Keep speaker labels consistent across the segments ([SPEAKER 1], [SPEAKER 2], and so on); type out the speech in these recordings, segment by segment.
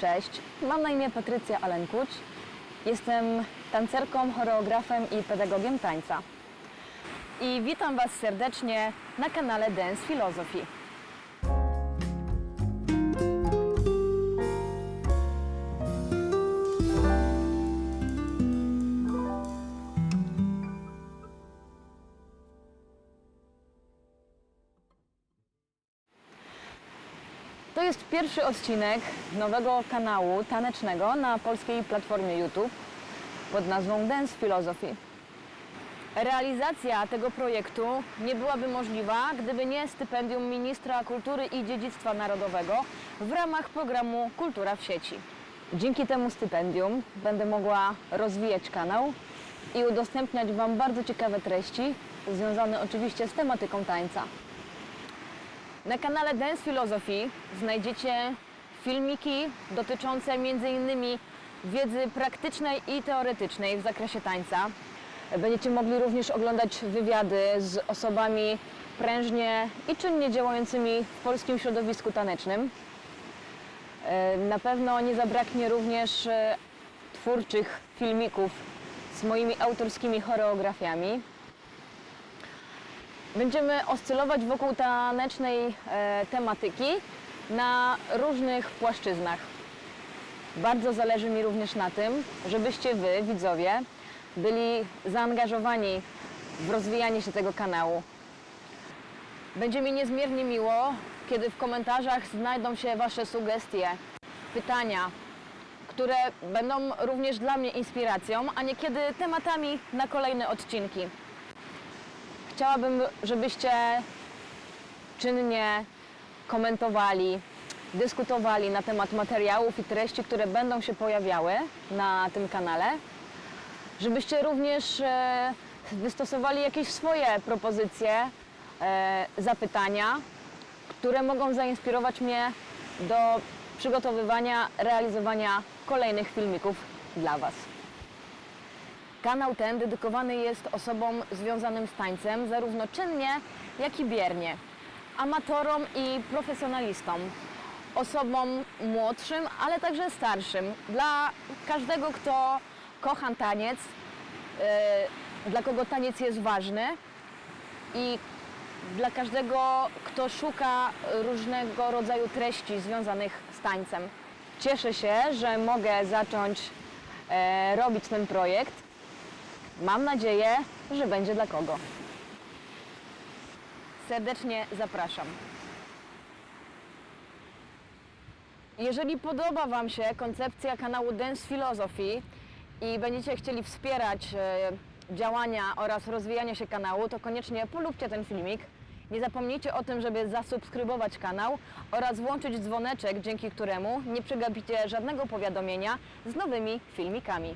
[SPEAKER 1] Cześć, mam na imię Patrycja Alenkuć. Jestem tancerką, choreografem i pedagogiem tańca. I witam Was serdecznie na kanale Dance Philosophy. Jest pierwszy odcinek nowego kanału tanecznego na polskiej platformie YouTube pod nazwą Dance Philosophy. Realizacja tego projektu nie byłaby możliwa, gdyby nie stypendium Ministra Kultury i Dziedzictwa Narodowego w ramach programu Kultura w sieci. Dzięki temu stypendium będę mogła rozwijać kanał i udostępniać Wam bardzo ciekawe treści, związane oczywiście z tematyką tańca. Na kanale Dance Philosophy znajdziecie filmiki dotyczące m.in. wiedzy praktycznej i teoretycznej w zakresie tańca. Będziecie mogli również oglądać wywiady z osobami prężnie i czynnie działającymi w polskim środowisku tanecznym. E, Na pewno nie zabraknie również e, twórczych filmików z moimi autorskimi choreografiami. Będziemy oscylować wokół tanecznej e, tematyki na różnych płaszczyznach. Bardzo zależy mi również na tym, żebyście Wy, widzowie, byli zaangażowani w rozwijanie się tego kanału. Będzie mi niezmiernie miło, kiedy w komentarzach znajdą się Wasze sugestie, pytania, które będą również dla mnie inspiracją, a niekiedy tematami na kolejne odcinki. Chciałabym, żebyście czynnie komentowali, dyskutowali na temat materiałów i treści, które będą się pojawiały na tym kanale. Żebyście również e, wystosowali jakieś swoje propozycje, e, zapytania, które mogą zainspirować mnie do przygotowywania, realizowania kolejnych filmików dla Was. Kanał ten dedykowany jest osobom związanym z tańcem, zarówno czynnie, jak i biernie, amatorom i profesjonalistom, osobom młodszym, ale także starszym, dla każdego, kto kocha taniec, yy, dla kogo taniec jest ważny i dla każdego, kto szuka różnego rodzaju treści związanych z tańcem. Cieszę się, że mogę zacząć e, robić ten projekt. Mam nadzieję, że będzie dla kogo. Serdecznie zapraszam. Jeżeli podoba Wam się koncepcja kanału Dance Philosophy i będziecie chcieli wspierać e, działania oraz rozwijanie się kanału, to koniecznie polubcie ten filmik. Nie zapomnijcie o tym, żeby zasubskrybować kanał oraz włączyć dzwoneczek, dzięki któremu nie przegapicie żadnego powiadomienia z nowymi filmikami.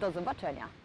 [SPEAKER 1] Do zobaczenia.